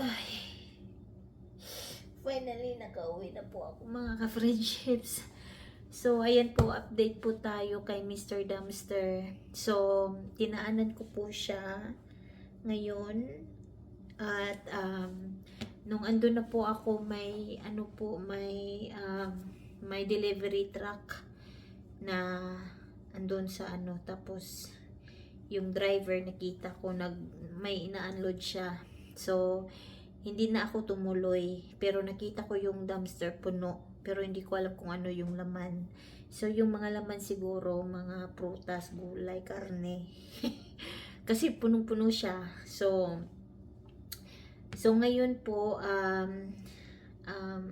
Ay. Finally, nakauwi na po ako mga ka-friendships. So, ayan po, update po tayo kay Mr. Dumpster. So, tinaanan ko po siya ngayon. At, um, nung ando na po ako, may, ano po, may, um, may delivery truck na andun sa ano. Tapos, yung driver nakita ko nag may ina-unload siya. So, hindi na ako tumuloy. Pero nakita ko yung dumpster puno. Pero hindi ko alam kung ano yung laman. So, yung mga laman siguro, mga prutas, gulay, karne. Kasi punong-puno siya. So, so ngayon po, um, um,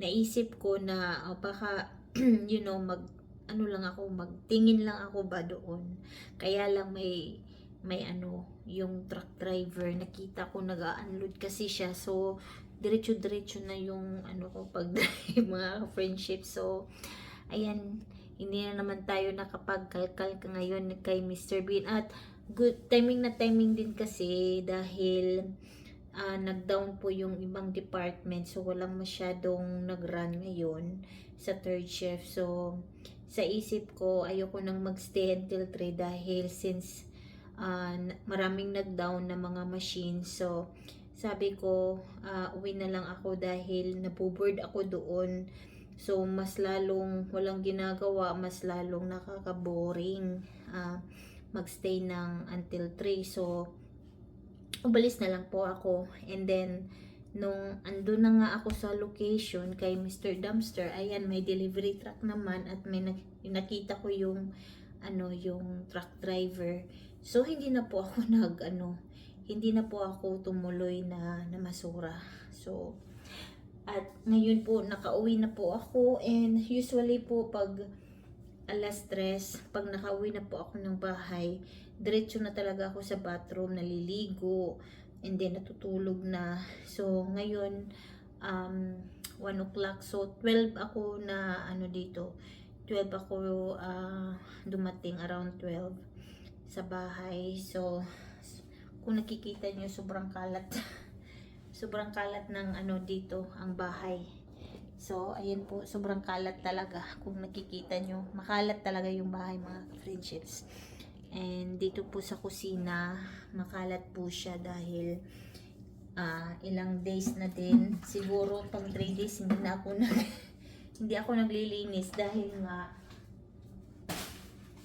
naisip ko na oh, baka, you know, mag, ano lang ako, magtingin lang ako ba doon. Kaya lang may, may ano, yung truck driver, nakita ko nag-unload kasi siya. So, diretso-diretso na yung ano ko pag drive mga friendship. So, ayan, hindi na naman tayo nakapagkalkal ngayon kay Mr. Bean. At good timing na timing din kasi dahil ah, nag-down po yung ibang department. So, walang masyadong nag-run ngayon sa third shift. So, sa isip ko, ayoko nang magstay until 3 dahil since n- maraming nag-down na mga machines. So, sabi ko, ah, uwi na lang ako dahil nabuboard ako doon. So, mas lalong walang ginagawa, mas lalong nakaka-boring ah, magstay ng until 3. So, ubalis na lang po ako. And then, nung ando na nga ako sa location kay Mr. Dumpster, ayan, may delivery truck naman at may nak- nakita ko yung ano, yung truck driver. So, hindi na po ako nag, ano, hindi na po ako tumuloy na, na masura. So, at ngayon po, nakauwi na po ako and usually po pag alas tres, pag nakauwi na po ako ng bahay, diretso na talaga ako sa bathroom, naliligo, and then natutulog na. So, ngayon, um, 1 o'clock. So, 12 ako na ano dito. 12 ako ah, dumating around 12 sa bahay. So, kung nakikita nyo, sobrang kalat. sobrang kalat ng ano dito, ang bahay. So, ayan po, sobrang kalat talaga. Kung nakikita nyo, makalat talaga yung bahay mga friendships. And dito po sa kusina, makalat po siya dahil ah, ilang days na din. Siguro pang 3 days hindi na ako nag hindi ako naglilinis dahil nga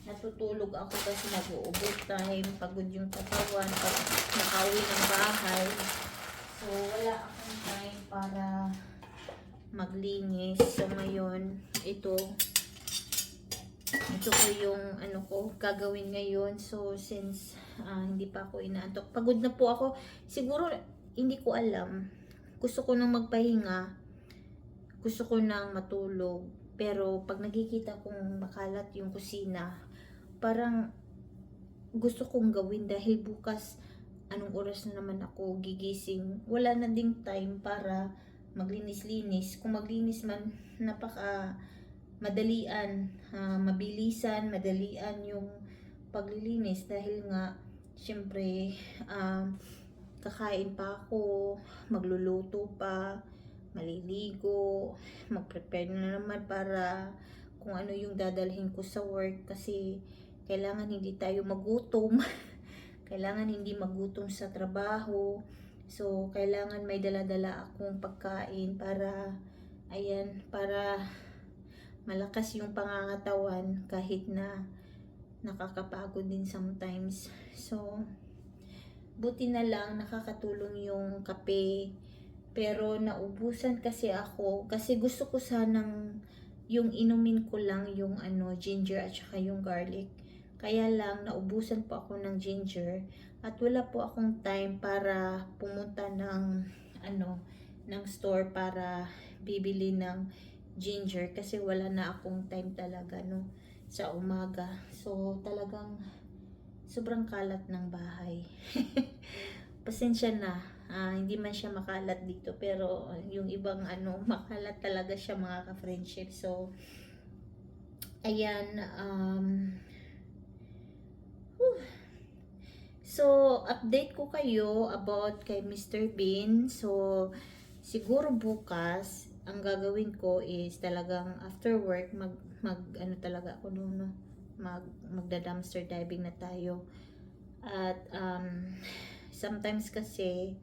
natutulog ako kasi nag-overtime, pagod yung katawan, pag nakauwi ng bahay. So, wala akong time para maglinis. So, ngayon, ito, ito ko yung ano ko gagawin ngayon. So, since ah, hindi pa ako inaantok, pagod na po ako. Siguro, hindi ko alam. Gusto ko nang magpahinga. Gusto ko nang matulog. Pero, pag nakikita kong makalat yung kusina, parang gusto kong gawin dahil bukas anong oras na naman ako gigising. Wala na ding time para maglinis-linis. Kung maglinis man, napaka madalian, ah, mabilisan, madalian yung paglilinis dahil nga, syempre, um, kakain pa ako, magluluto pa, maliligo, mag-prepare na naman para kung ano yung dadalhin ko sa work kasi kailangan hindi tayo magutom. kailangan hindi magutom sa trabaho. So, kailangan may dala-dala akong pagkain para, ayan, para malakas yung pangangatawan kahit na nakakapagod din sometimes. So, buti na lang nakakatulong yung kape. Pero naubusan kasi ako kasi gusto ko sanang yung inumin ko lang yung ano ginger at saka yung garlic. Kaya lang naubusan po ako ng ginger at wala po akong time para pumunta ng ano ng store para bibili ng ginger kasi wala na akong time talaga no sa umaga. So talagang sobrang kalat ng bahay. Pasensya na. Ah, hindi man siya makalat dito pero yung ibang ano makalat talaga siya mga ka-friendship. So ayan um So, update ko kayo about kay Mr. Bean. So, siguro bukas, ang gagawin ko is talagang after work, mag, mag ano talaga ako no, no mag, magda dumpster diving na tayo. At, um, sometimes kasi,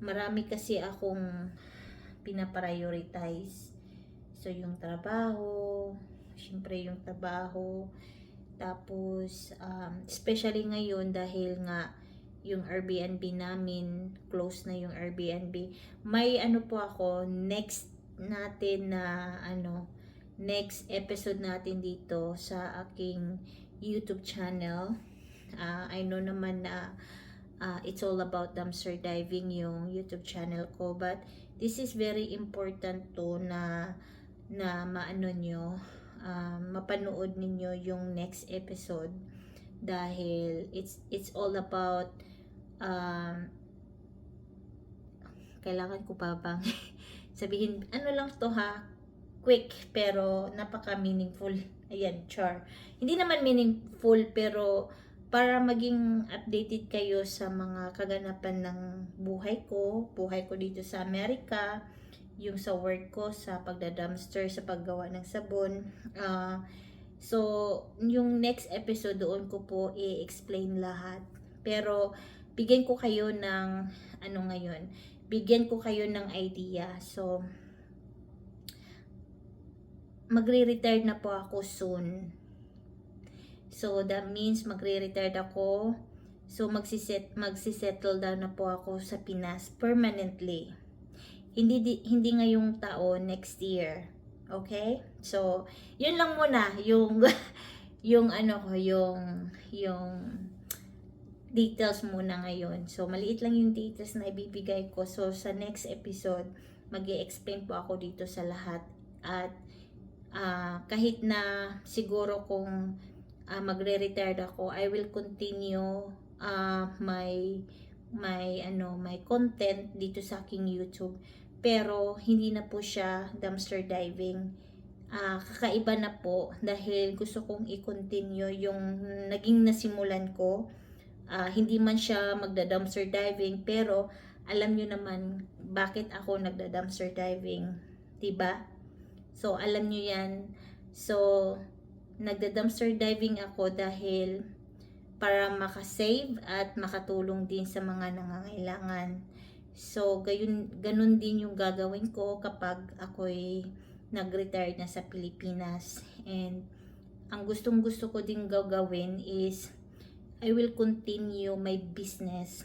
marami kasi akong pinaprioritize. So, yung trabaho, syempre yung trabaho, tapos, um, especially ngayon dahil nga yung Airbnb namin, close na yung Airbnb. May ano po ako, next natin na ano, next episode natin dito sa aking YouTube channel. Ah, I know naman na ah, it's all about dumpster diving yung YouTube channel ko but this is very important to na na maano nyo um, mapanood ninyo yung next episode dahil it's it's all about um, kailangan ko pa bang sabihin ano lang to ha quick pero napaka meaningful. Ayan char. Hindi naman meaningful pero para maging updated kayo sa mga kaganapan ng buhay ko buhay ko dito sa Amerika yung sa work ko sa pagda-dumpster sa paggawa ng sabon ah So, yung next episode doon ko po i-explain lahat. Pero, bigyan ko kayo ng, ano ngayon, bigyan ko kayo ng idea. So, magre-retire na po ako soon. So, that means magre-retire ako. So, magsiset, magsisettle down na po ako sa Pinas permanently. Hindi, di, hindi ngayong taon, next year. Okay? So, yun lang muna yung yung ano ko, yung yung details muna ngayon. So, maliit lang yung details na ibibigay ko. So, sa next episode, mag explain po ako dito sa lahat. At ah, kahit na siguro kung ah, magre-retire ako, I will continue ah, my my ano, my content dito sa aking YouTube pero hindi na po siya dumpster diving. Ah, kakaiba na po dahil gusto kong i-continue yung naging nasimulan ko. Ah, hindi man siya magda-dumpster diving pero alam nyo naman bakit ako nagda-dumpster diving, 'di ba? So alam nyo 'yan. So nagda-dumpster diving ako dahil para makasave at makatulong din sa mga nangangailangan. So, gayon, ganun din yung gagawin ko kapag ako'y nag-retire na sa Pilipinas. And, ang gustong gusto ko din gagawin is, I will continue my business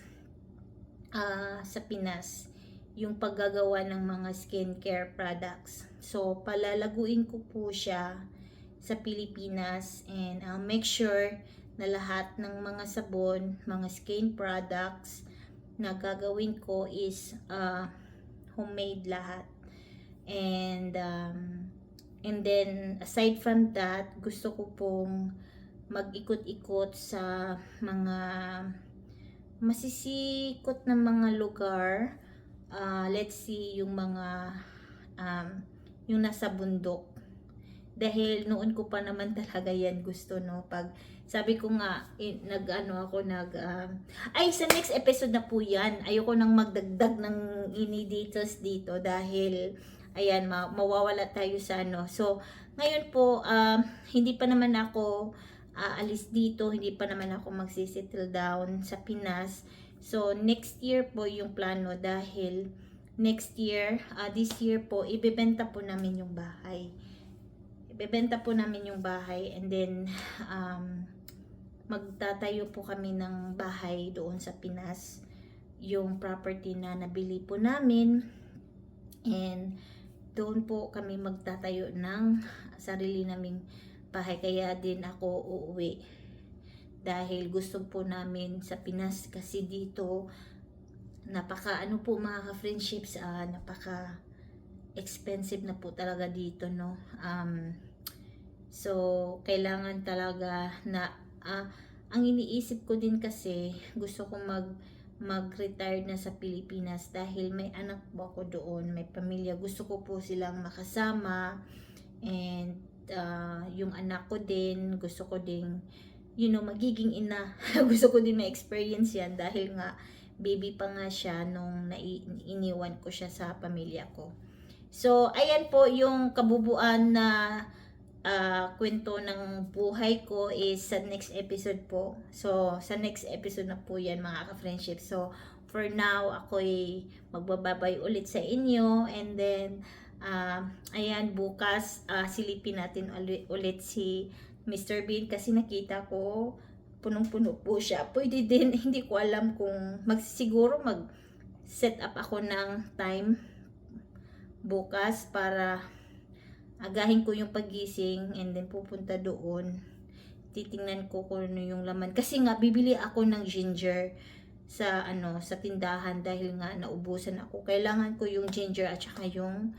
ah sa Pinas. Yung paggagawa ng mga skincare products. So, palalaguin ko po siya sa Pilipinas and I'll make sure na lahat ng mga sabon, mga skin products, na gagawin ko is uh, homemade lahat. And um, and then aside from that, gusto ko pong mag-ikot-ikot sa mga masisikot na mga lugar. Uh, let's see yung mga um, yung nasa bundok. Dahil noon ko pa naman talaga yan gusto no? Pag sabi ko nga eh, nag ano ako nag uh, ay sa next episode na po yan. Ayoko nang magdagdag ng ini details dito dahil ayan ma mawawala tayo sa ano. So ngayon po um, hindi pa naman ako aalis dito. Hindi pa naman ako magsisettle down sa Pinas. So next year po yung plano dahil next year uh, this year po ibebenta po namin yung bahay ibebenta po namin yung bahay and then um, magtatayo po kami ng bahay doon sa Pinas yung property na nabili po namin. And doon po kami magtatayo ng sarili naming bahay kaya din ako uuwi. Dahil gusto po namin sa Pinas kasi dito napaka ano po mga ka-friendships ah, napaka expensive na po talaga dito no um, so kailangan talaga na ah, ang iniisip ko din kasi gusto ko mag mag-retire na sa Pilipinas dahil may anak po ako doon, may pamilya. Gusto ko po silang makasama and uh, yung anak ko din, gusto ko ding you know, magiging ina. Gusto ko din ma-experience yan dahil nga baby pa nga siya nung iniwan ko siya sa pamilya ko. So, ayan po yung kabubuan na ah, kwento ng buhay ko is sa next episode po. So, sa next episode na po yan mga ka-friendship. So, for now, ako'y magbababay ulit sa inyo and then, ah, ayan, bukas ah, silipin natin ulit, ulit si Mr. Bean kasi nakita ko punong-puno po siya. Pwede din, hindi ko alam kung magsiguro mag set up ako ng time bukas para agahin ko yung pagising and then pupunta doon. Titingnan ko kung ano yung laman. Kasi nga, bibili ako ng ginger sa ano sa tindahan dahil nga naubusan ako. Kailangan ko yung ginger at saka yung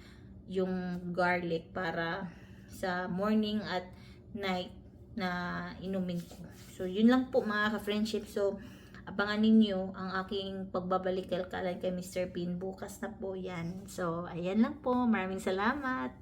yung garlic para sa morning at night na inumin ko. So, yun lang po mga ka-friendship. So, abangan ninyo ang aking pagbabalik kalkalan kay Mr. Bean. Bukas na po yan. So, ayan lang po. Maraming salamat.